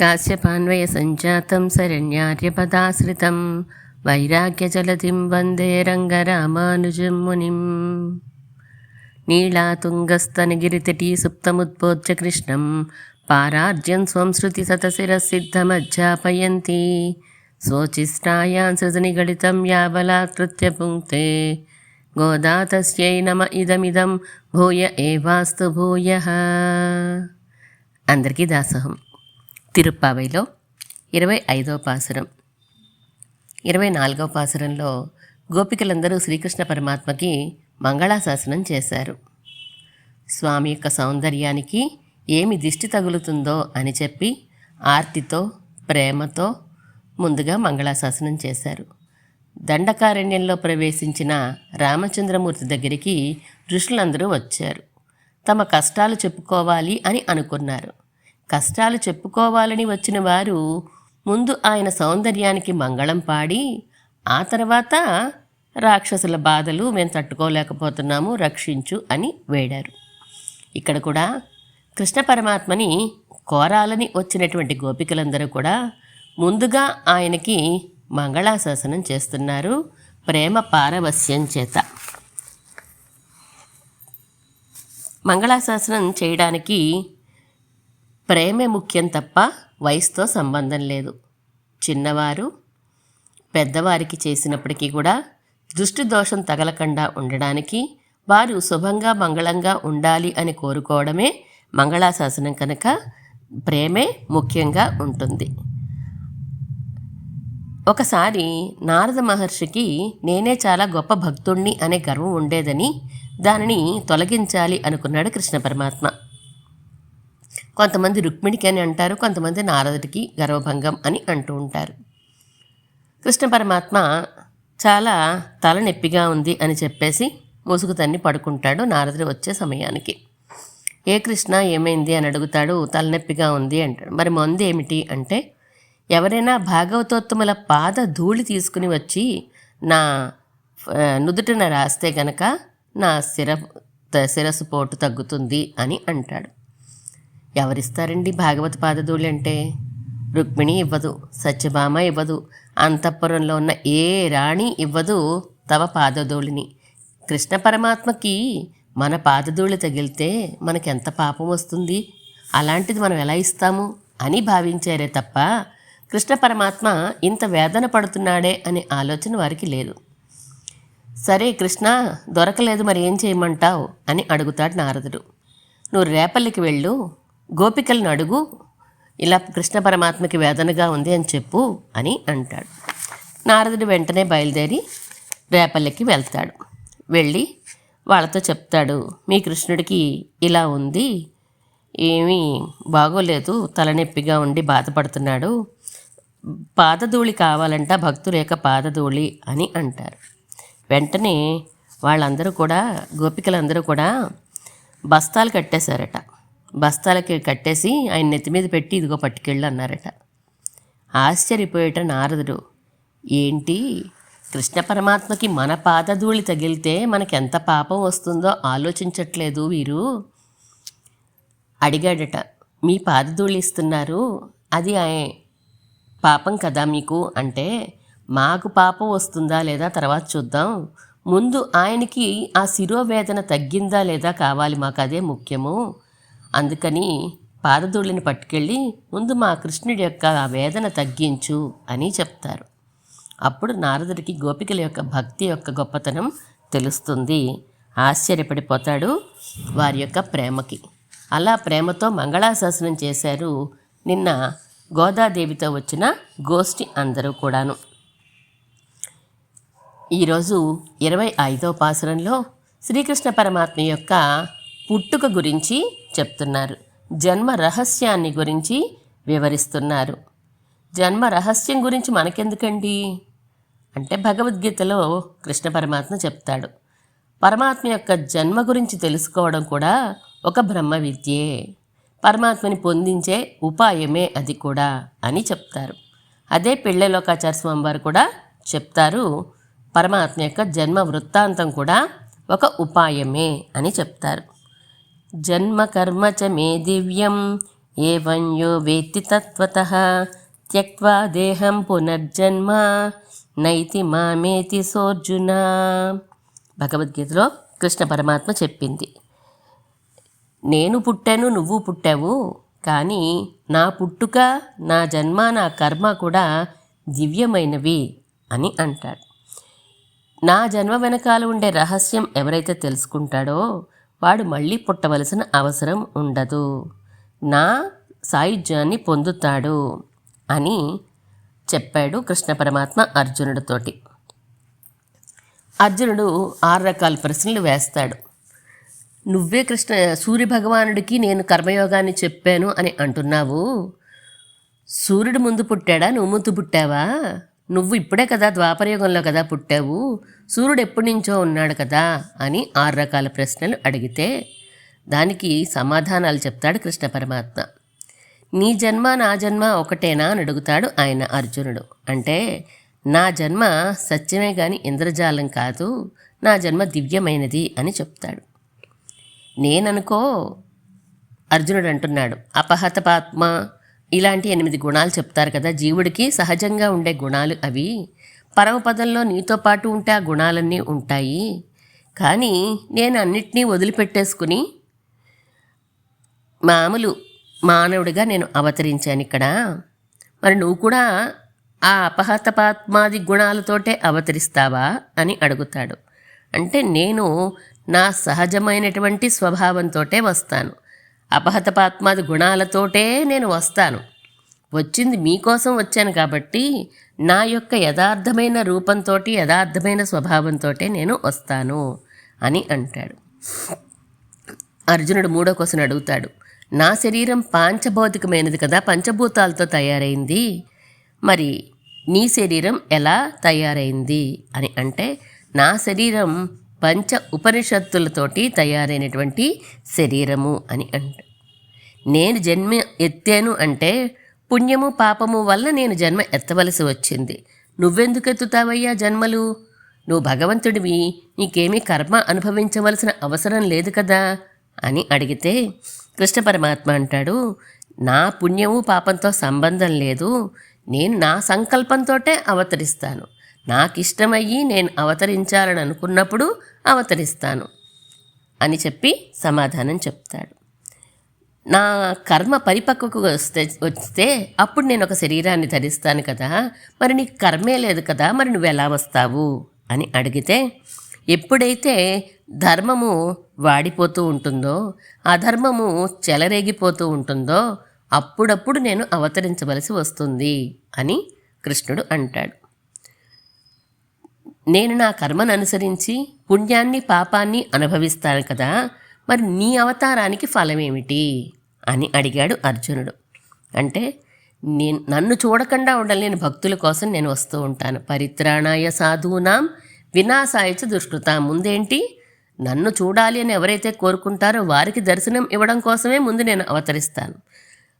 काश्यपान्वयसञ्जातं शरण्यार्यपदाश्रितं वैराग्यजलधिं वन्दे रङ्गरामानुजं मुनिम् नीलातुङ्गस्तनगिरितटी सुप्तमुद्बोध्य कृष्णं पारार्ज्यं स्वं श्रुतिशतशिरःसिद्धमज्जापयन्ती स्वोचिष्टायां सृजनिगलितं यावलाकृत्य पुङ्क्ते गोदा तस्यै नम इदमिदं भूय एवास्तु भूयः అందరికీ దాసోహం తిరుప్పావైలో ఇరవై ఐదవ పాసురం. ఇరవై నాలుగవ పాసురంలో గోపికలందరూ శ్రీకృష్ణ పరమాత్మకి మంగళాశాసనం చేశారు. స్వామి యొక్క సౌందర్యానికి ఏమి దిష్టి తగులుతుందో అని చెప్పి ఆర్తితో ప్రేమతో ముందుగా మంగళాశాసనం చేశారు. దండకారణ్యంలో ప్రవేశించిన రామచంద్రమూర్తి దగ్గరికి ఋషులందరూ వచ్చారు. తమ కష్టాలు చెప్పుకోవాలి అని అనుకున్నారు. కష్టాలు చెప్పుకోవాలని వచ్చిన వారు ముందు ఆయన సౌందర్యానికి మంగళం పాడి ఆ తర్వాత రాక్షసుల బాధలు మేము తట్టుకోలేకపోతున్నాము రక్షించు అని వేడారు. ఇక్కడ కూడా కృష్ణ పరమాత్మని కోరాలని వచ్చినటువంటి గోపికలందరూ కూడా ముందుగా ఆయనకి మంగళాశాసనం చేస్తున్నారు ప్రేమ పారవస్యం చేత. మంగళాశాసనం చేయడానికి ప్రేమే ముఖ్యం తప్ప వయసుతో సంబంధం లేదు. చిన్నవారు పెద్దవారికి చేసినప్పటికీ కూడా దృష్టి దోషం తగలకుండా ఉండడానికి వారు శుభంగా మంగళంగా ఉండాలి అని కోరుకోవడమే మంగళాశాసనం కనుక ప్రేమే ముఖ్యంగా ఉంటుంది. ఒకసారి నారద మహర్షికి నేనే చాలా గొప్ప భక్తుణ్ణి అనే గర్వం ఉండేదని దానిని తొలగించాలి అనుకున్నాడు కృష్ణ పరమాత్మ. కొంతమంది రుక్మిణికి అని అంటారు కొంతమంది నారదుడికి గర్వభంగం అని అంటూ ఉంటారు. కృష్ణ పరమాత్మ చాలా తలనొప్పిగా ఉంది అని చెప్పేసి ముసుగు తన్ని పడుకుంటాడు నారదుడు వచ్చే సమయానికి. ఏ కృష్ణ ఏమైంది అని అడుగుతాడు తలనొప్పిగా ఉంది అంటాడు. మరి మందు ఏమిటి అంటే ఎవరైనా భాగవతోత్తముల పాద ధూళి తీసుకుని వచ్చి నా నుదుటిన రాస్తే గనక నా శిర శిరస్సు పోటు తగ్గుతుంది అని అంటాడు. ఎవరిస్తారండి భాగవత పాదధూళి అంటే? రుక్మిణి ఇవ్వదు సత్యభామ ఇవ్వదు అంతఃపురంలో ఉన్న ఏ రాణి ఇవ్వదు తవ పాదధూళిని. కృష్ణ పరమాత్మకి మన పాదధూళి తగిలితే మనకెంత పాపం వస్తుంది? అలాంటిది మనం ఎలా ఇస్తాము అని భావించారే తప్ప కృష్ణ పరమాత్మ ఇంత వేదన పడుతున్నాడే అనే ఆలోచన వారికి లేదు. సరే కృష్ణ దొరకలేదు మరి ఏం చేయమంటావు అని అడుగుతాడు నారదుడు. నువ్వు రేపల్లికి వెళ్ళు గోపికలను అడుగు ఇలా కృష్ణ పరమాత్మకి వేదనగా ఉంది అని చెప్పు అని అంటాడు. నారదుడు వెంటనే బయలుదేరి రేపల్లికి వెళ్తాడు. వెళ్ళి వాళ్ళతో చెప్తాడు మీ కృష్ణుడికి ఇలా ఉంది ఏమీ బాగోలేదు తలనొప్పిగా ఉండి బాధపడుతున్నాడు పాదధూళి కావాలంట భక్తుల యొక్క పాదధూళి అని అంటారు. వెంటనే వాళ్ళందరూ కూడా గోపికలందరూ కూడా బస్తాలు కట్టేశారట. బస్తాలకి కట్టేసి ఆయన నెత్తి మీద పెట్టి ఇదిగో పట్టుకెళ్ళు అన్నారట. ఆశ్చర్యపోయేట నారదుడు ఏంటి? కృష్ణ పరమాత్మకి మన పాదధూళి తగిలితే మనకెంత ఎంత పాపం వస్తుందో ఆలోచించట్లేదు వీరు. అడిగాడట మీ పాదధూళి ఇస్తున్నారు అది పాపం కదా మీకు? అంటే మాకు పాపం వస్తుందా లేదా తర్వాత చూద్దాం. ముందు ఆయనకి ఆ శిరోవేదన తగ్గిందా లేదా కావాలి మాకు అదే ముఖ్యము. అందుకని పాదధూళిని పట్టుకెళ్ళి ముందు మా కృష్ణుడి యొక్క వేదన తగ్గించు అని చెప్తారు. అప్పుడు నారదుడికి గోపికల యొక్క భక్తి యొక్క గొప్పతనం తెలుస్తుంది. ఆశ్చర్యపడిపోతాడు వారి యొక్క ప్రేమకి. అలా ప్రేమతో మంగళాశాసనం చేశారు నిన్న గోదాదేవితో వచ్చిన గోష్ఠి అందరూ కూడాను. ఈరోజు ఇరవై ఐదో పాసురంలో శ్రీకృష్ణ పరమాత్మ యొక్క పుట్టుక గురించి చెప్తున్నారు. జన్మ రహస్యాన్ని గురించి వివరిస్తున్నారు. జన్మ రహస్యం గురించి మనకెందుకండి? అంటే భగవద్గీతలో కృష్ణ పరమాత్మ చెప్తాడు. పరమాత్మ యొక్క జన్మ గురించి తెలుసుకోవడం కూడా ఒక బ్రహ్మ విద్యే. పరమాత్మని పొందించే ఉపాయమే అది కూడా అని చెప్తారు. అదే పెళ్ళలోకాచార్య స్వామి వారు కూడా చెప్తారు. పరమాత్మ యొక్క జన్మ వృత్తాంతం కూడా ఒక ఉపాయమే అని చెప్తారు. జన్మ కర్మ చ మే దివ్యం ఏవం యో వేత్తి తత్వత త్యక్వా దేహం పునర్జన్మ నైతి మామేతి సోర్జున భగవద్గీతలో కృష్ణ పరమాత్మ చెప్పింది. నేను పుట్టాను నువ్వు పుట్టావు. కానీ నా పుట్టుక నా జన్మ నా కర్మ కూడా దివ్యమైనవి అని అంటాడు. నా జన్మ వెనకాల ఉండే రహస్యం ఎవరైతే తెలుసుకుంటాడో వాడు మళ్ళీ పుట్టవలసిన అవసరం ఉండదు. నా సాయుధ్యాన్ని పొందుతాడు అని చెప్పాడు కృష్ణ పరమాత్మ అర్జునుడితోటి. అర్జునుడు ఆరు రకాల ప్రశ్నలు వేస్తాడు. నువ్వే కృష్ణ సూర్య భగవానుడికి నేను కర్మయోగాన్ని చెప్పాను అని అంటున్నావు. సూర్యుడు ముందు పుట్టాడా? నువ్వు ముందు పుట్టావా? నువ్వు ఇప్పుడే కదా ద్వాపరయుగంలో కదా పుట్టావు సూర్యుడు ఎప్పటి నుంచో ఉన్నాడు కదా అని ఆరు రకాల ప్రశ్నలు అడిగితే దానికి సమాధానాలు చెప్తాడు కృష్ణ పరమాత్మ. నీ జన్మ నా జన్మ ఒకటేనా అని అడుగుతాడు ఆయన అర్జునుడు. అంటే నా జన్మ సత్యమే గాని ఇంద్రజాలం కాదు నా జన్మ దివ్యమైనది అని చెప్తాడు. నేననుకో అర్జునుడు అంటున్నాడు అపహతపాత్మ ఇలాంటి ఎనిమిది గుణాలు చెప్తారు కదా. జీవుడికి సహజంగా ఉండే గుణాలు అవి. పరమపదంలో నీతో పాటు ఉంటే ఆ గుణాలన్నీ ఉంటాయి. కానీ నేను అన్నిటినీ వదిలిపెట్టేసుకుని మామూలు మానవుడిగా నేను అవతరించాను ఇక్కడ. మరి నువ్వు కూడా ఆ అపహతపాత్మాది గుణాలతోటే అవతరిస్తావా అని అడుగుతాడు. అంటే నేను నా సహజమైనటువంటి స్వభావంతోటే వస్తాను. అపహతపాత్మాది గుణాలతోటే నేను వస్తాను. వచ్చింది మీకోసం వచ్చాను కాబట్టి నా యొక్క యథార్థమైన రూపంతో యథార్థమైన స్వభావంతో నేను వస్తాను అని అంటాడు. అర్జునుడు మూడో కోసం అడుగుతాడు. నా శరీరం పాంచభౌతికమైనది కదా పంచభూతాలతో తయారైంది. మరి నీ శరీరం ఎలా తయారైంది అని అంటే నా శరీరం పంచ ఉపనిషత్తులతోటి తయారైనటువంటి శరీరము అని అంట. నేను జన్మ ఎత్తాను అంటే పుణ్యము పాపము వల్ల నేను జన్మ ఎత్తవలసి వచ్చింది. నువ్వెందుకు ఎత్తుతావయ్యా జన్మలు? నువ్వు భగవంతుడివి నీకేమీ కర్మ అనుభవించవలసిన అవసరం లేదు కదా? అని అడిగితే కృష్ణ పరమాత్మ అంటాడు నా పుణ్యము పాపంతో సంబంధం లేదు నేను నా సంకల్పంతోటే అవతరిస్తాను. నాకిష్టమయ్యి నేను అవతరించాలని అనుకున్నప్పుడు అవతరిస్తాను అని చెప్పి సమాధానం చెప్తాడు. నా కర్మ పరిపక్వకు వస్తే వస్తే అప్పుడు నేను ఒక శరీరాన్ని ధరిస్తాను కదా మరి నీకు కర్మే లేదు కదా మరి నువ్వు ఎలా వస్తావు అని అడిగితే ఎప్పుడైతే ధర్మము వాడిపోతూ ఉంటుందో అధర్మము చెలరేగిపోతూ ఉంటుందో అప్పుడప్పుడు నేను అవతరించవలసి వస్తుంది అని కృష్ణుడు అంటాడు. నేను నా కర్మను అనుసరించి పుణ్యాన్ని పాపాన్ని అనుభవిస్తాను కదా మరి నీ అవతారానికి ఫలమేమిటి? అని అడిగాడు అర్జునుడు. అంటే నేను నన్ను చూడకుండా ఉండలేని భక్తుల కోసం నేను వస్తూ ఉంటాను. పరిత్రాణాయ సాధూనాం వినాశాయచ దుష్కృత. ముందేంటి? నన్ను చూడాలి అని ఎవరైతే కోరుకుంటారో వారికి దర్శనం ఇవ్వడం కోసమే ముందు నేను అవతరిస్తాను.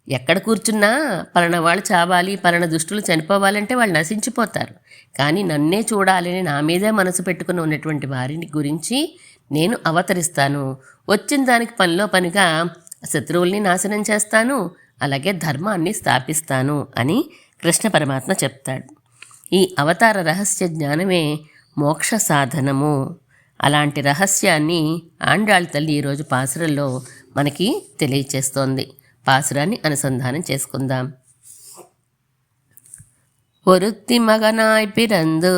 ఎక్కడ కూర్చున్నా పలానా వాళ్ళు చావాలి పలానా దుష్టులు చనిపోవాలంటే వాళ్ళు నశించిపోతారు. కానీ నన్నే చూడాలని నా మీదే మనసు పెట్టుకుని ఉన్నటువంటి వారిని గురించి నేను అవతరిస్తాను. వచ్చిన దానికి పనిలో పనిగా శత్రువుల్ని నాశనం చేస్తాను అలాగే ధర్మాన్ని స్థాపిస్తాను అని కృష్ణ పరమాత్మ చెప్తాడు. ఈ అవతార రహస్య జ్ఞానమే మోక్ష సాధనము. అలాంటి రహస్యాన్ని ఆండాళ్ళ తల్లి ఈరోజు పాసురల్లో మనకి తెలియచేస్తోంది. పాసురాన్ని అనుసంధానం చేసుకుందాం ஒருத்தி மகனாய் பிறந்து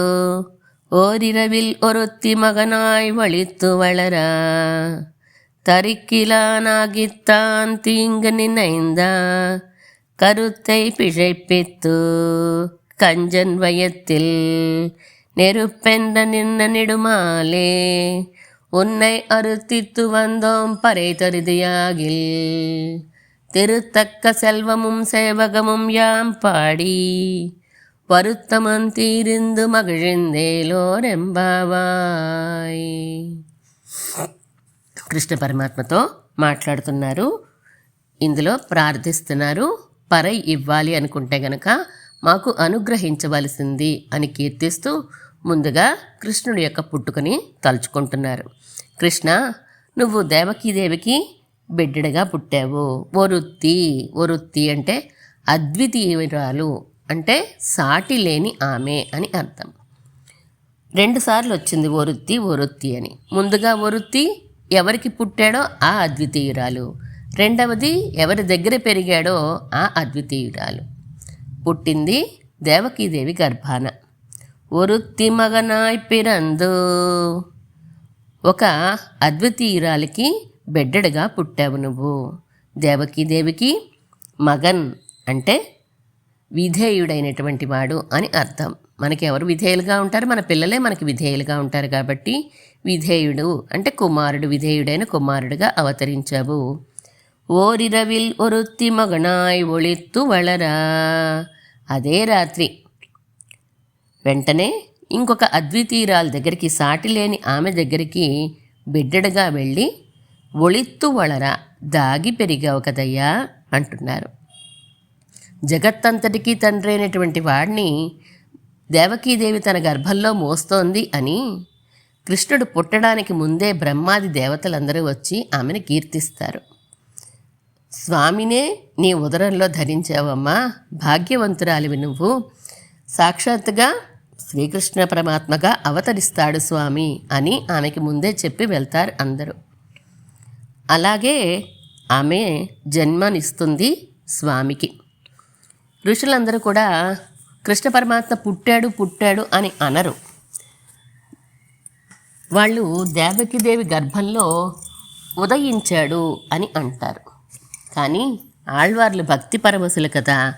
ஓரிரவில் ஒருத்தி மகனாய் வழித்து வளரா தரிக்கிலானாகித்தான் தீங்கு நினைந்தா கருத்தை பிழைப்பித்து கஞ்சன் வயத்தில் நெருப்பென்ற நின்ன நெடுமாலே உன்னை அறுத்தித்து வந்தோம் பறை தருதியாகில் திருத்தக்க செல்வமும் சேவகமும் யாம் பாடி. வருத்தமம் தீர்ந்து மகிழ்ந்தேலோர் ఎంబావాయ్ కృష్ణ పరమాత్మతో మాట్లాడుతున్నారు. ఇందులో ప్రార్థిస్తున్నారు. పరై ఇవ్వాలి అనుకుంటే గనక మాకు అనుగ్రహించవలసింది అని కీర్తిస్తూ ముందుగా కృష్ణుడి యొక్క పుట్టుకని తలుచుకుంటున్నారు. కృష్ణ నువ్వు దేవకీదేవికి బిడ్డడగా పుట్టావు. ఒరుత్తి ఒరుత్తి అంటే అద్వితీయురాలు అంటే సాటి లేని ఆమె అని అర్థం. రెండుసార్లు వచ్చింది ఒరుత్తి ఒరుత్తి అని. ముందుగా ఒరుత్తి ఎవరికి పుట్టాడో ఆ అద్వితీయురాలు. రెండవది ఎవరి దగ్గర పెరిగాడో ఆ అద్వితీయురాలు. పుట్టింది దేవకీదేవి గర్భాన. ఒరుత్తి మగనాయ్ పిరందు. ఒక అద్వితీయురాలికి బిడ్డడుగా పుట్టావు నువ్వు. దేవకీదేవికి మగన్ అంటే విధేయుడైనటువంటి వాడు అని అర్థం. మనకి ఎవరు విధేయులుగా ఉంటారు? మన పిల్లలే మనకి విధేయులుగా ఉంటారు కాబట్టి విధేయుడు అంటే కుమారుడు విధేయుడైన కుమారుడుగా అవతరించావు. ఓరిరవిల్ ఒరుత్తి మగనాయ్ ఒళెత్తు వళరా అదే రాత్రి వెంటనే ఇంకొక అద్వితీయురాల దగ్గరికి సాటి లేని ఆమె దగ్గరికి బిడ్డడుగా వెళ్ళి ఒళిత్తు వళరా దాగి పెరిగావు కదయ్యా అంటున్నారు. జగత్తంతటికీ తండ్రి అయినటువంటి వాడిని దేవకీదేవి తన గర్భంలో మోస్తోంది అని కృష్ణుడు పుట్టడానికి ముందే బ్రహ్మాది దేవతలందరూ వచ్చి ఆమెను కీర్తిస్తారు. స్వామినే నీ ఉదరంలో ధరించావమ్మా భాగ్యవంతురాలివి నువ్వు. సాక్షాత్తుగా శ్రీకృష్ణ పరమాత్మగా అవతరిస్తాడు స్వామి అని ఆమెకి ముందే చెప్పి వెళ్తారు అందరూ. అలాగే ఆమె జన్మనిస్తుంది స్వామికి. ఋషులందరూ కూడా కృష్ణ పరమాత్మ పుట్టాడు పుట్టాడు అని అనరు. వాళ్ళు దేవకిదేవి గర్భంలో ఉదయించాడు అని అంటారు. కానీ ఆళ్వార్లు భక్తి పరమశులు కదా.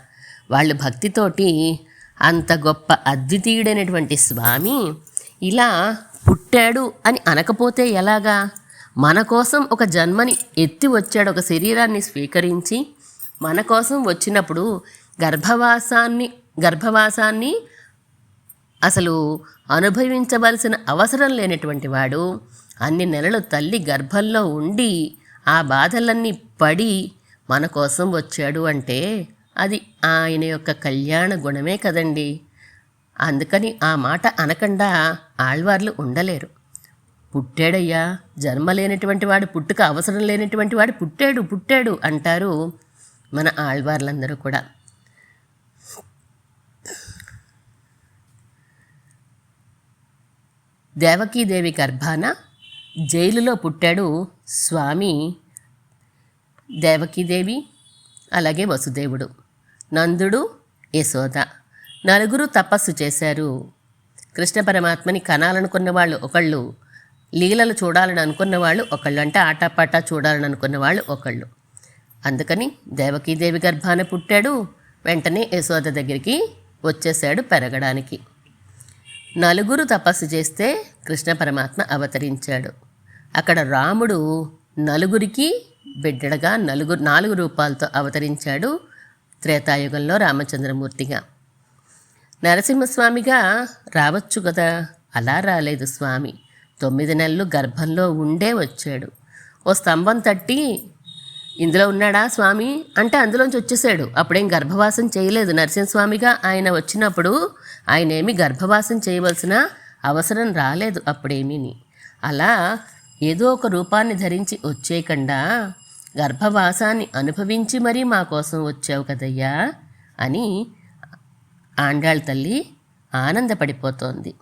వాళ్ళు భక్తితోటి అంత గొప్ప అద్వితీయుడైనటువంటి స్వామి ఇలా పుట్టాడు అని అనకపోతే ఎలాగా? మన కోసం ఒక జన్మని ఎత్తి వచ్చాడు ఒక శరీరాన్ని స్వీకరించి మన కోసం వచ్చినప్పుడు గర్భవాసాన్ని గర్భవాసాన్ని అసలు అనుభవించవలసిన అవసరం లేనటువంటి వాడు అన్ని నెలలు తల్లి గర్భంలో ఉండి ఆ బాధలన్నీ పడి మన కోసం వచ్చాడు అంటే అది ఆయన యొక్క కళ్యాణ గుణమే కదండి. అందుకని ఆ మాట అనకుండా ఆళ్వార్లు ఉండలేరు. పుట్టాడయ్యా. జన్మ లేనటువంటి వాడు పుట్టుక అవసరం లేనటువంటి వాడు పుట్టాడు పుట్టాడు అంటారు మన ఆళ్వార్లందరూ కూడా. దేవకీదేవి గర్భాన జైలులో పుట్టాడు స్వామి దేవకీదేవి అలాగే వసుదేవుడు నందుడు యశోద. నలుగురు తపస్సు చేశారు. కృష్ణ పరమాత్మని కనాలనుకున్న వాళ్ళు ఒకళ్ళు లీలలు చూడాలని అనుకున్న వాళ్ళు ఒకళ్ళు అంటే ఆటాపాటా చూడాలని అనుకున్న వాళ్ళు ఒకళ్ళు. అందుకని దేవకీదేవి గర్భాన పుట్టాడు వెంటనే యశోద దగ్గరికి వచ్చేసాడు పెరగడానికి. నలుగురు తపస్సు చేస్తే కృష్ణ పరమాత్మ అవతరించాడు. అక్కడ రాముడు నలుగురికి బిడ్డడగా నలుగురు నాలుగు రూపాలతో అవతరించాడు త్రేతాయుగంలో రామచంద్రమూర్తిగా. నరసింహస్వామిగా రావచ్చు కదా అలా రాలేదు స్వామి. తొమ్మిది నెలలు గర్భంలో ఉండే వచ్చాడు. ఓ స్తంభం తట్టి ఇందులో ఉన్నాడా స్వామి? అంటే అందులోంచి వచ్చేసాడు. అప్పుడేం గర్భవాసం చేయలేదు. నరసింహస్వామిగా ఆయన వచ్చినప్పుడు ఆయన ఏమి గర్భవాసం చేయవలసిన అవసరం రాలేదు అప్పుడేమీని అలా ఏదో ఒక రూపాన్ని ధరించి వచ్చేయకుండా గర్భవాసాన్ని అనుభవించి మరీ మా కోసం వచ్చావు కదయ్యా అని ఆండాళ్ళ తల్లి ఆనందపడిపోతోంది.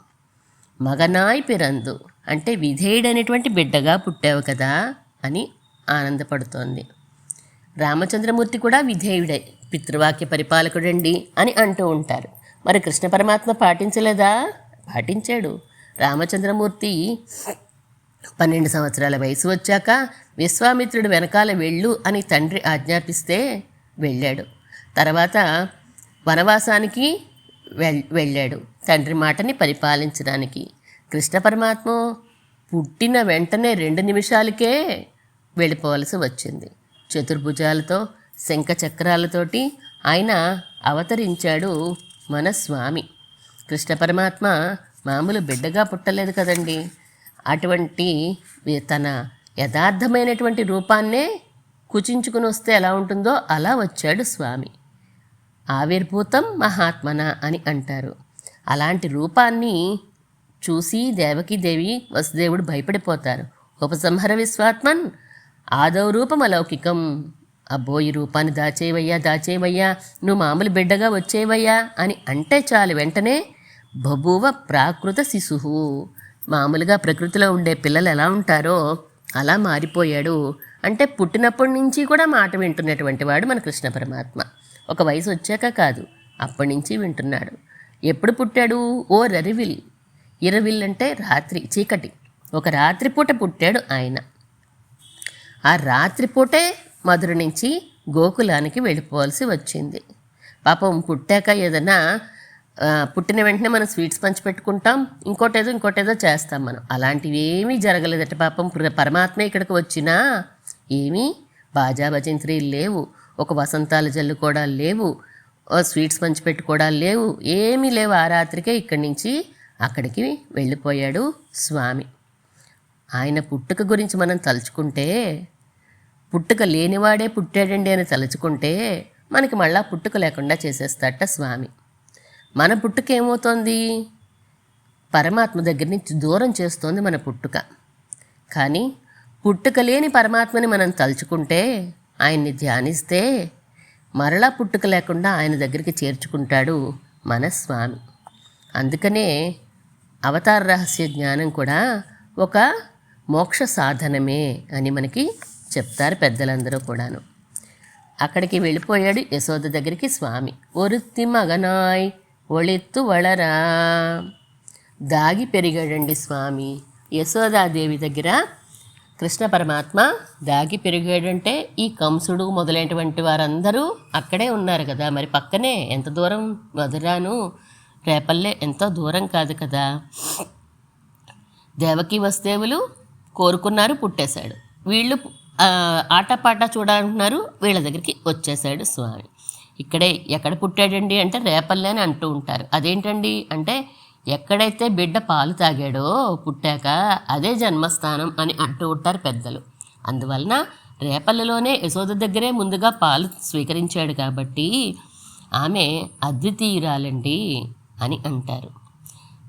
మగనాయ్ పిరందు. అంటే విధేయుడైనటువంటి బిడ్డగా పుట్టావు కదా అని ఆనందపడుతోంది. రామచంద్రమూర్తి కూడా విధేయుడే పితృవాక్య పరిపాలకుడండి అని అంటూ ఉంటారు. మరి కృష్ణ పరమాత్మ పాటించలేదా? పాటించాడు. రామచంద్రమూర్తి పన్నెండు సంవత్సరాల వయసు వచ్చాక విశ్వామిత్రుడు వెనకాల వెళ్ళు అని తండ్రి ఆజ్ఞాపిస్తే వెళ్ళాడు. తర్వాత వనవాసానికి వెళ్ వెళ్ళాడు. తండ్రి మాటని పరిపాలించడానికి. కృష్ణ పరమాత్మ పుట్టిన వెంటనే రెండు నిమిషాలకే వెళ్ళిపోవలసి వచ్చింది. చతుర్భుజాలతో శంఖ చక్రాలతోటి ఆయన అవతరించాడు మన స్వామి. కృష్ణ పరమాత్మ మామూలు బిడ్డగా పుట్టలేదు కదండి. అటువంటి తన యథార్థమైనటువంటి రూపాన్నే కుచించుకుని వస్తే ఎలా ఉంటుందో అలా వచ్చాడు స్వామి. ఆవిర్భూతం మహాత్మన అని అంటారు. అలాంటి రూపాన్ని చూసి దేవకీదేవి వసుదేవుడు భయపడిపోతారు. ఉపసంహర విశ్వాత్మన్ ఆదవ రూపం అలౌకికం. అబ్బో ఈ రూపాన్ని దాచేవయ్యా దాచేవయ్యా నువ్వు మామూలు బిడ్డగా వచ్చేవయ్యా అని అంటే చాలు వెంటనే బభువ ప్రాకృత శిశువు. మామూలుగా ప్రకృతిలో ఉండే పిల్లలు ఎలా ఉంటారో అలా మారిపోయాడు. అంటే పుట్టినప్పటి నుంచి కూడా మాట వింటున్నటువంటి వాడు మన కృష్ణ పరమాత్మ. ఒక వయసు వచ్చాక కాదు అప్పటి నుంచి వింటున్నాడు. ఎప్పుడు పుట్టాడు? ఓ రరివిల్. ఇరవిల్ అంటే రాత్రి చీకటి. ఒక రాత్రిపూట పుట్టాడు ఆయన. ఆ రాత్రిపూటే మధుర నుంచి గోకులానికి వెళ్ళిపోవాల్సి వచ్చింది. పాపం పుట్టాక ఏదైనా పుట్టిన వెంటనే మనం స్వీట్స్ పంచిపెట్టుకుంటాం ఇంకోటేదో ఇంకోటేదో చేస్తాం మనం. అలాంటివి ఏమీ జరగలేదట పాపం. పరమాత్మ ఇక్కడికి వచ్చినా ఏమీ బాజా భజంత్రీలు లేవు. ఒక వసంతాల జల్లు కూడా లేవు. స్వీట్స్ పంచిపెట్టుకోవడాలు లేవు. ఏమీ లేవు. ఆ రాత్రికే ఇక్కడి నుంచి అక్కడికి వెళ్ళిపోయాడు స్వామి. ఆయన పుట్టుక గురించి మనం తలుచుకుంటే పుట్టుక లేనివాడే పుట్టాడండి అని తలుచుకుంటే మనకి మళ్ళా పుట్టుక లేకుండా చేసేస్తాట స్వామి. మన పుట్టుక ఏమవుతోంది? పరమాత్మ దగ్గర నుంచి దూరం చేస్తోంది మన పుట్టుక. కానీ పుట్టుక లేని పరమాత్మని మనం తలుచుకుంటే ఆయన్ని ధ్యానిస్తే మరలా పుట్టుక లేకుండా ఆయన దగ్గరికి చేర్చుకుంటాడు మన స్వామి. అందుకనే అవతార రహస్య జ్ఞానం కూడా ఒక మోక్ష సాధనమే అని మనకి చెప్తారు పెద్దలందరూ కూడాను. అక్కడికి వెళ్ళిపోయాడు యశోద దగ్గరికి స్వామి. ఒరుత్తి మగనాయ్ ఒళెత్తు వళరా దాగి పెరిగాడండి స్వామి. యశోదాదేవి దగ్గర కృష్ణ పరమాత్మ దాగి పెరిగాడంటే ఈ కంసుడు మొదలైనటువంటి వారందరూ అక్కడే ఉన్నారు కదా. మరి పక్కనే ఎంత దూరం మధురాను రేపల్లె ఎంతో దూరం కాదు కదా. దేవకి వస్తేవులు కోరుకున్నారు పుట్టేశాడు. వీళ్ళు ఆటపాట చూడాలంటున్నారు వీళ్ళ దగ్గరికి వచ్చేసాడు స్వామి. ఇక్కడే ఎక్కడ పుట్టాడండి అంటే రేపల్లె అని అంటూ ఉంటారు. అదేంటండి అంటే ఎక్కడైతే బిడ్డ పాలు తాగాడో పుట్టాక అదే జన్మస్థానం అని అంటూ ఉంటారు పెద్దలు. అందువలన రేపల్లెలోనే యశోద దగ్గరే ముందుగా పాలు స్వీకరించాడు కాబట్టి ఆమె అద్వితీయురాలండి అని అంటారు.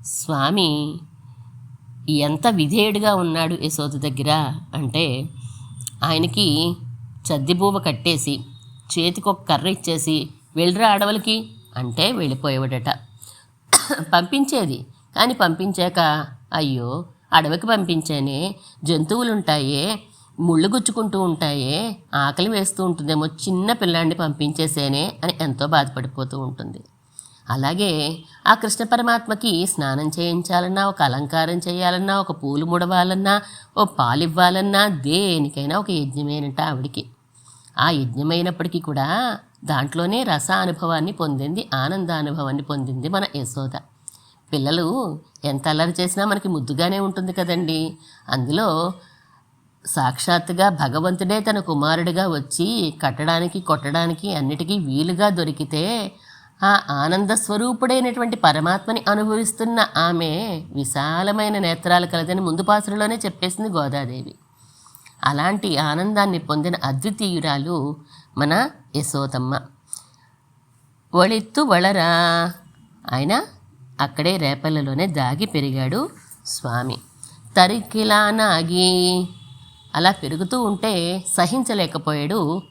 స్వామి ఎంత విధేయుడిగా ఉన్నాడు యశోద దగ్గర అంటే ఆయనకి చద్దిబూవ కట్టేసి చేతికి ఒక కర్ర ఇచ్చేసి వెళ్ళిరా అడవులకి అంటే వెళ్ళిపోయేవాడట. పంపించేది. కానీ పంపించాక అయ్యో అడవికి పంపించానే జంతువులు ఉంటాయే ముళ్ళు గుచ్చుకుంటూ ఉంటాయే ఆకలి వేస్తూ ఉంటుందేమో చిన్న పిల్లాడిని పంపించేసేనే అని ఎంతో బాధపడిపోతూ ఉంటుంది. అలాగే ఆ కృష్ణ పరమాత్మకి స్నానం చేయించాలన్నా ఒక అలంకారం చేయాలన్నా ఒక పూలు ముడవాలన్నా ఓ పాలు ఇవ్వాలన్నా దేనికైనా ఒక యజ్ఞమేనట ఆవిడికి. ఆ యజ్ఞమైనప్పటికీ కూడా దాంట్లోనే రస అనుభవాన్ని పొందింది ఆనంద అనుభవాన్ని పొందింది మన యశోద. పిల్లలు ఎంత అల్లరి చేసినా మనకి ముద్దుగానే ఉంటుంది కదండి. అందులో సాక్షాత్తుగా భగవంతుడే తన కుమారుడిగా వచ్చి కట్టడానికి కొట్టడానికి అన్నిటికీ వీలుగా దొరికితే ఆ ఆనంద స్వరూపుడైనటువంటి పరమాత్మని అనుభవిస్తున్న ఆమె విశాలమైన నేత్రాలు కలదని ముందు పాసురలోనే చెప్పేసింది గోదాదేవి. అలాంటి ఆనందాన్ని పొందిన అద్వితీయురాలు మన యశోదమ్మ. వళిత్తు వళరా ఆయన అక్కడే రేపల్లలోనే దాగి పెరిగాడు స్వామి. తరికిలా నాగి. అలా పెరుగుతూ ఉంటే సహించలేకపోయాడు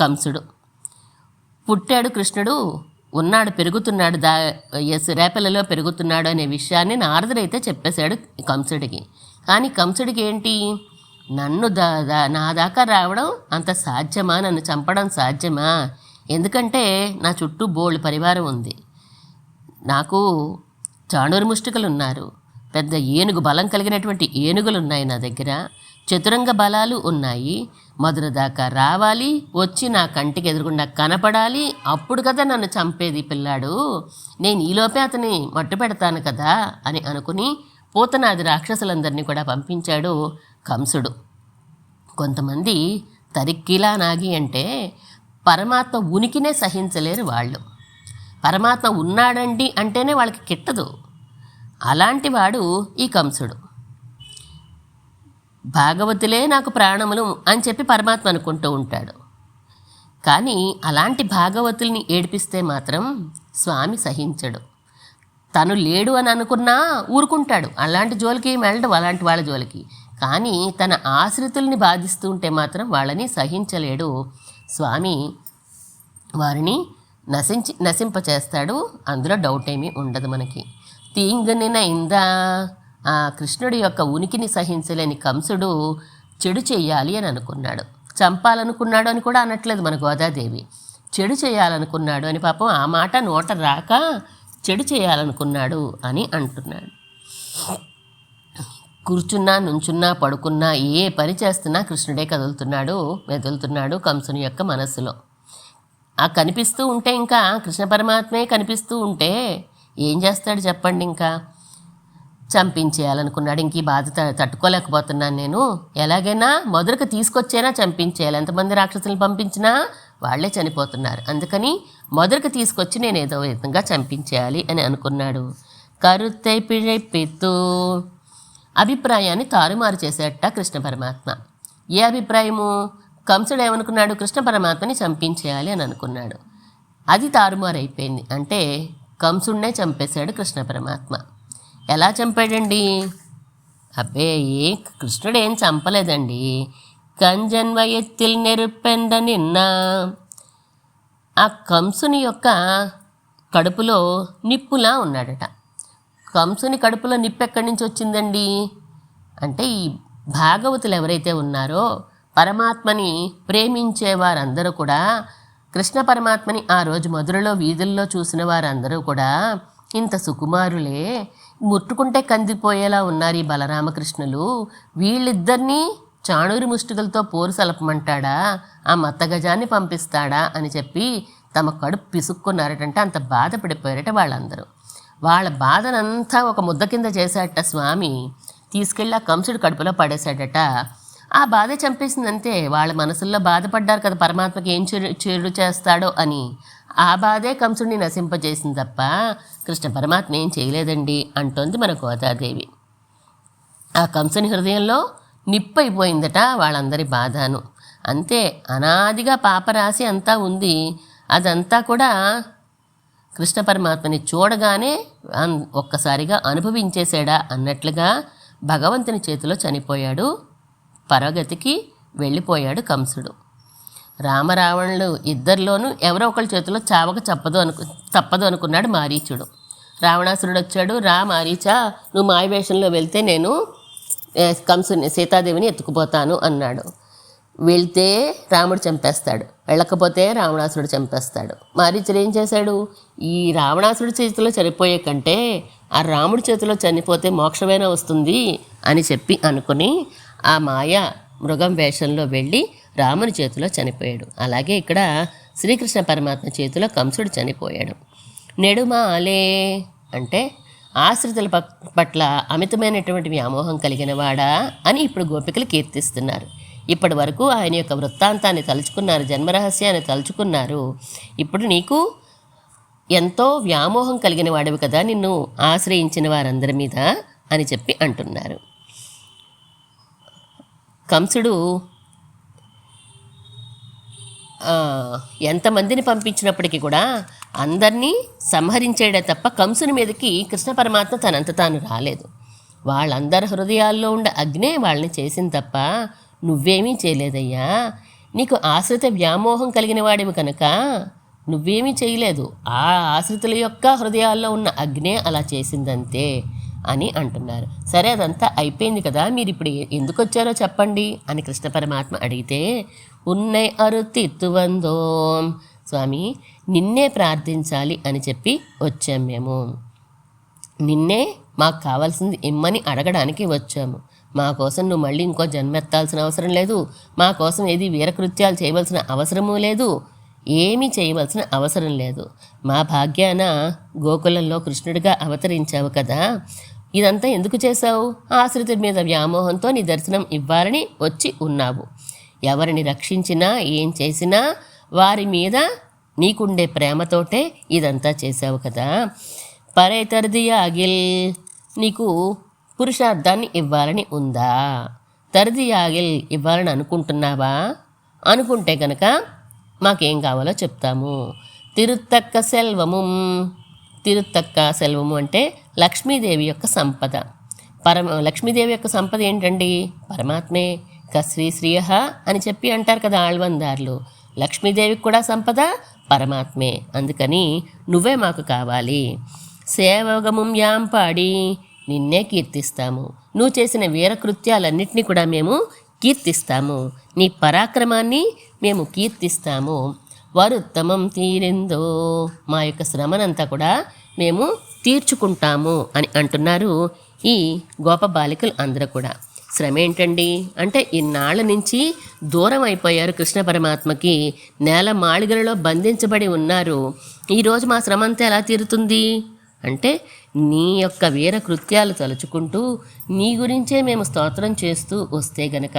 కంసుడు. పుట్టాడు కృష్ణుడు ఉన్నాడు పెరుగుతున్నాడు దా ఎస్ రేపలలో పెరుగుతున్నాడు అనే విషయాన్ని నారదుడైతే చెప్పేశాడు కంసుడికి. కానీ కంసుడికి ఏంటి? నన్ను దా దా- నా దాకా రావడం అంత సాధ్యమా? నన్ను చంపడం సాధ్యమా? ఎందుకంటే నా చుట్టూ బోల్డ్ పరివారం ఉంది. నాకు చాణూరు ముష్టికలు ఉన్నారు. పెద్ద ఏనుగు బలం కలిగినటువంటి ఏనుగులు ఉన్నాయి నా దగ్గర. చతురంగ బలాలు ఉన్నాయి. మధుర దాకా రావాలి వచ్చి నా కంటికి ఎదురుగుండా కనపడాలి. అప్పుడు కదా నన్ను చంపేది పిల్లాడు. నేను ఈలోపే అతని మట్టు పెడతాను కదా అని అనుకుని పూతనాది రాక్షసులందరినీ కూడా పంపించాడు కంసుడు. కొంతమంది తరిక్కిలా నాగి అంటే పరమాత్మ ఉనికినే సహించలేరు వాళ్ళు. పరమాత్మ ఉన్నాడండి అంటేనే వాళ్ళకి కిట్టదు. అలాంటి వాడు ఈ కంసుడు. భాగవతులే నాకు ప్రాణములు అని చెప్పి పరమాత్మ అనుకుంటూ ఉంటాడు. కానీ అలాంటి భాగవతుల్ని ఏడిపిస్తే మాత్రం స్వామి సహించడు. తను లేడు అని అనుకున్నా ఊరుకుంటాడు. అలాంటి జోలికి ఏం వెళ్ళడు అలాంటి వాళ్ళ జోలికి. కానీ తన ఆశ్రితుల్ని బాధిస్తూ ఉంటే మాత్రం వాళ్ళని సహించలేడు. స్వామి వారిని నశించి నశింపచేస్తాడు. అందులో డౌట్ ఏమీ ఉండదు మనకి. తీంగనినైందా ఆ కృష్ణుడి యొక్క ఉనికిని సహించలేని కంసుడు చెడు చేయాలి అని అనుకున్నాడు. చంపాలనుకున్నాడు అని కూడా అనట్లేదు మన గోదాదేవి. చెడు చేయాలనుకున్నాడు అని పాపం ఆ మాట నోట రాక చెడు చేయాలనుకున్నాడు అని అంటున్నాడు. కూర్చున్నా నుంచున్నా పడుకున్నా ఏ పని చేస్తున్నా కృష్ణుడే కదులుతున్నాడు మెదులుతున్నాడు కంసుని యొక్క మనస్సులో. ఆ కనిపిస్తూ ఉంటే ఇంకా కృష్ణ పరమాత్మే కనిపిస్తూ ఉంటే ఏం చేస్తాడు చెప్పండి ఇంకా? చంపించేయాలనుకున్నాడు. ఇంక ఈ బాధ తట్టుకోలేకపోతున్నాను నేను. ఎలాగైనా మొదలుకు తీసుకొచ్చేనా చంపించేయాలి. ఎంతమంది రాక్షసులను పంపించినా వాళ్ళే చనిపోతున్నారు. అందుకని మొదలుకు తీసుకొచ్చి నేను ఏదో విధంగా చంపించేయాలి అని అనుకున్నాడు. కరుత్తై పిழைప్పిత్తు అభిప్రాయాన్ని తారుమారు చేసేట కృష్ణ పరమాత్మ. ఏ అభిప్రాయము? కంసుడు ఏమనుకున్నాడు కృష్ణ పరమాత్మని చంపించేయాలి అని అనుకున్నాడు. అది తారుమారు అయిపోయింది అంటే కంసుడినే చంపేశాడు కృష్ణ పరమాత్మ. ఎలా చంపాడండి? అబ్బే ఏ కృష్ణుడు ఏం చంపలేదండి. కంజన్వ ఎత్తిల్ నెరుపెండ నిన్న. ఆ కంసుని యొక్క కడుపులో నిప్పులా ఉన్నాడట. కంసుని కడుపులో నిప్పు ఎక్కడి నుంచి వచ్చిందండి? అంటే ఈ భాగవతులు ఎవరైతే ఉన్నారో పరమాత్మని ప్రేమించే వారందరూ కూడా కృష్ణ పరమాత్మని ఆ రోజు మధురలో వీధుల్లో చూసిన వారందరూ కూడా ఇంత సుకుమారులే. ముట్టుకుంటే కందిపోయేలా ఉన్నారు ఈ బలరామకృష్ణులు. వీళ్ళిద్దరినీ చాణూరి ముష్టికలతో పోరు సలపమంటాడా? ఆ మత్తగజాన్ని పంపిస్తాడా? అని చెప్పి తమ కడుపు పిసుక్కున్నారటంటే అంత బాధపడిపోయారట వాళ్ళందరూ. వాళ్ళ బాధనంతా ఒక ముద్ద కింద చేశాడట స్వామి. తీసుకెళ్ళి ఆ కంసుడు కడుపులో పడేశాడట. ఆ బాధ చంపేసిందంతే. వాళ్ళ మనసుల్లో బాధపడ్డారు కదా పరమాత్మకి ఏం చెడు చెడు చేస్తాడో అని. ఆ బాధే కంసుడిని నశింపజేసింది తప్ప కృష్ణ పరమాత్మ ఏం చేయలేదండి అంటోంది మన గోదాదేవి ఆ కంసుని హృదయంలో నిప్పైపోయిందట వాళ్ళందరి బాధను. అంతే అనాదిగా పాపరాశి అంతా ఉంది. అదంతా కూడా కృష్ణ పరమాత్మని చూడగానే ఒక్కసారిగా అనుభవించేశాడా అన్నట్లుగా భగవంతుని చేతిలో చనిపోయాడు. పరగతికి వెళ్ళిపోయాడు కంసుడు. రామరావణులు ఇద్దరిలోనూ ఎవరో ఒకళ్ళ చేతిలో చావక చెప్పదు అనుకు తప్పదు అనుకున్నాడు మారీచుడు. రావణాసురుడు వచ్చాడు రా మారీచా నువ్వు మాయవేషంలో వెళ్తే నేను కంసుని సీతాదేవిని ఎత్తుకుపోతాను అన్నాడు. వెళ్తే రాముడు చంపేస్తాడు వెళ్ళకపోతే రావణాసురుడు చంపేస్తాడు. మారీచుడు ఏం చేశాడు? ఈ రావణాసురుడి చేతిలో చనిపోయే కంటే ఆ రాముడి చేతిలో చనిపోతే మోక్షమైనా వస్తుంది అని చెప్పి అనుకుని ఆ మాయ మృగం వేషంలో వెళ్ళి రాముని చేతిలో చనిపోయాడు. అలాగే ఇక్కడ శ్రీకృష్ణ పరమాత్మ చేతిలో కంసుడు చనిపోయాడు. నెడుమాలే అంటే ఆశ్రితుల పట్ల అమితమైనటువంటి వ్యామోహం కలిగిన వాడా అని ఇప్పుడు గోపికలు కీర్తిస్తున్నారు. ఇప్పటి వరకు ఆయన యొక్క వృత్తాంతాన్ని తలుచుకున్నారు జన్మరహస్యాన్ని తలుచుకున్నారు. ఇప్పుడు నీకు ఎంతో వ్యామోహం కలిగిన వాడివి కదా నిన్ను ఆశ్రయించిన వారందరి మీద అని చెప్పి అంటున్నారు. కంసుడు ఎంతమందిని పంపించినప్పటికీ కూడా అందరినీ సంహరించాడే తప్ప కంసుని మీదకి కృష్ణ పరమాత్మ తనంత తాను రాలేదు. వాళ్ళందరి హృదయాల్లో ఉండే అగ్నే వాళ్ళని చేసింది తప్ప నువ్వేమీ చేయలేదయ్యా. నీకు ఆశ్రిత వ్యామోహం కలిగిన వాడివి కనుక నువ్వేమీ చేయలేదు. ఆ ఆశ్రితుల యొక్క హృదయాల్లో ఉన్న అగ్నే అలా చేసిందంతే అని అంటున్నారు. సరే అదంతా అయిపోయింది కదా మీరు ఇప్పుడు ఎందుకు వచ్చారో చెప్పండి అని కృష్ణ పరమాత్మ అడిగితే ఉన్నై అరుతిత్తువందోం స్వామి నిన్నే ప్రార్థించాలి అని చెప్పి వచ్చాం మేము. నిన్నే మాకు కావాల్సింది ఇమ్మని అడగడానికి వచ్చాము. మా కోసం నువ్వు మళ్ళీ ఇంకో జన్మెత్తాల్సిన అవసరం లేదు. మా కోసం ఏది వీరకృత్యాలు చేయవలసిన అవసరమూ లేదు. ఏమీ చేయవలసిన అవసరం లేదు. మా భాగ్యాన గోకులంలో కృష్ణుడిగా అవతరించావు కదా. ఇదంతా ఎందుకు చేశావు? ఆశ్రితుడి మీద వ్యామోహంతో నీ దర్శనం ఇవ్వాలని వచ్చి ఉన్నావు. ఎవరిని రక్షించినా ఏం చేసినా వారి మీద నీకుండే ప్రేమతోటే ఇదంతా చేసావు కదా. పరేతర్దియాగిల్ నీకు పురుషార్థాన్ని ఇవ్వాలని ఉందా? తరదియాగిల్ ఇవ్వాలని అనుకుంటున్నావా? అనుకుంటే కనుక మాకేం కావాలో చెప్తాము. తిరుత్తక్క సెల్వము. తిరుత్తక్క సెల్వము అంటే లక్ష్మీదేవి యొక్క సంపద. పరమ లక్ష్మీదేవి యొక్క సంపద ఏంటండి? పరమాత్మే. కశ్రీ శ్రీయ అని చెప్పి అంటారు కదా ఆళ్వందార్లు. లక్ష్మీదేవికి కూడా సంపద పరమాత్మే. అందుకని నువ్వే మాకు కావాలి. సేవగమం యాం పాడి నిన్నే కీర్తిస్తాము. నువ్వు చేసిన వీరకృత్యాలన్నింటినీ కూడా మేము కీర్తిస్తాము. నీ పరాక్రమాన్ని మేము కీర్తిస్తాము. వరుత్తమం తీరిందో మా యొక్క శ్రమనంతా కూడా మేము తీర్చుకుంటాము అని అంటున్నారు ఈ గోప బాలికలు అందరూ కూడా. శ్రమ ఏంటండి అంటే ఇన్నాళ్ళ నుంచి దూరం అయిపోయారు కృష్ణ పరమాత్మకి. నేల మాళిగలలో బంధించబడి ఉన్నారు. ఈరోజు మా శ్రమ అంతా ఎలా తీరుతుంది? అంటే నీ యొక్క వీర కృత్యాలు తలుచుకుంటూ నీ గురించే మేము స్తోత్రం చేస్తూ వస్తే గనక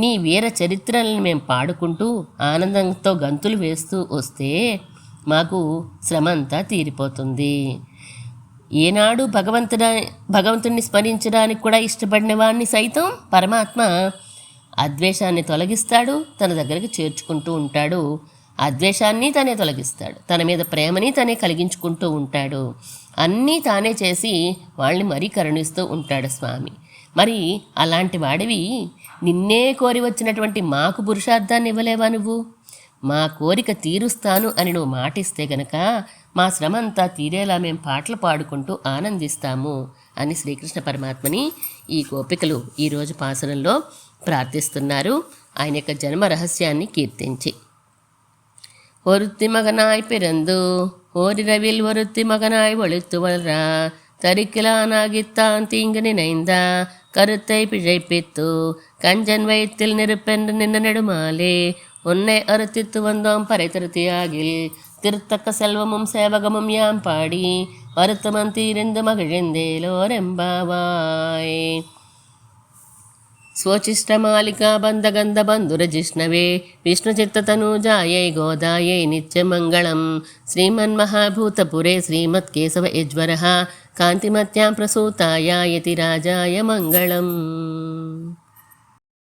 నీ వీర చరిత్రలను మేము పాడుకుంటూ ఆనందంతో గంతులు వేస్తూ వస్తే మాకు శ్రమ అంతా తీరిపోతుంది. ఏనాడు భగవంతుడా భగవంతుణ్ణి స్మరించడానికి కూడా ఇష్టపడిన వాడిని సైతం పరమాత్మ అద్వేషాన్ని తొలగిస్తాడు తన దగ్గరికి చేర్చుకుంటూ ఉంటాడు. అద్వేషాన్ని తనే తొలగిస్తాడు తన మీద ప్రేమని తనే కలిగించుకుంటూ ఉంటాడు. అన్నీ తానే చేసి వాళ్ళని మరీ కరుణిస్తూ ఉంటాడు స్వామి. మరి అలాంటి వాడివి నిన్నే కోరి వచ్చినటువంటి మాకు పురుషార్థాన్ని ఇవ్వలేవా నువ్వు? మా కోరిక తీరుస్తాను అని నువ్వు మాటిస్తే గనక మా శ్రమ అంతా తీరేలా మేము పాటలు పాడుకుంటూ ఆనందిస్తాము అని శ్రీకృష్ణ పరమాత్మని ఈ గోపికలు ఈరోజు పాసనంలో ప్రార్థిస్తున్నారు ఆయన యొక్క జన్మ రహస్యాన్ని కీర్తించి ஒருத்தி மகனாய் பிறந்து ஓரிரவில் ஒருத்தி மகனாய் ஒழித்து வளரா தரிக்கிலானாகித்தான் தீங்கு நினைந்தா கருத்தை பிழைப்பித்து கஞ்சன் வயிற்றில் நெருப்பென்று நின்ற நெடுமாலே உன்னை அறுத்தித்து வந்தோம் பறை திருத்தியாகில் திருத்தக்க செல்வமும் சேவகமும் யாம் பாடி வருத்தமம் தீர்ந்து மகிழ்ந்தேலோரெம்பாவாய் స్వచిష్ట మాలికా బంధగంధ బంధురజిష్ణవే విష్ణుచిత్తనూజాయై గోదాయై నిత్యమంగళం శ్రీమన్మహాభూతపురే శ్రీమత్కేశవ యజ్వర కాంతిమత్యాం ప్రసూతాయ యతిరాజాయ మంగళం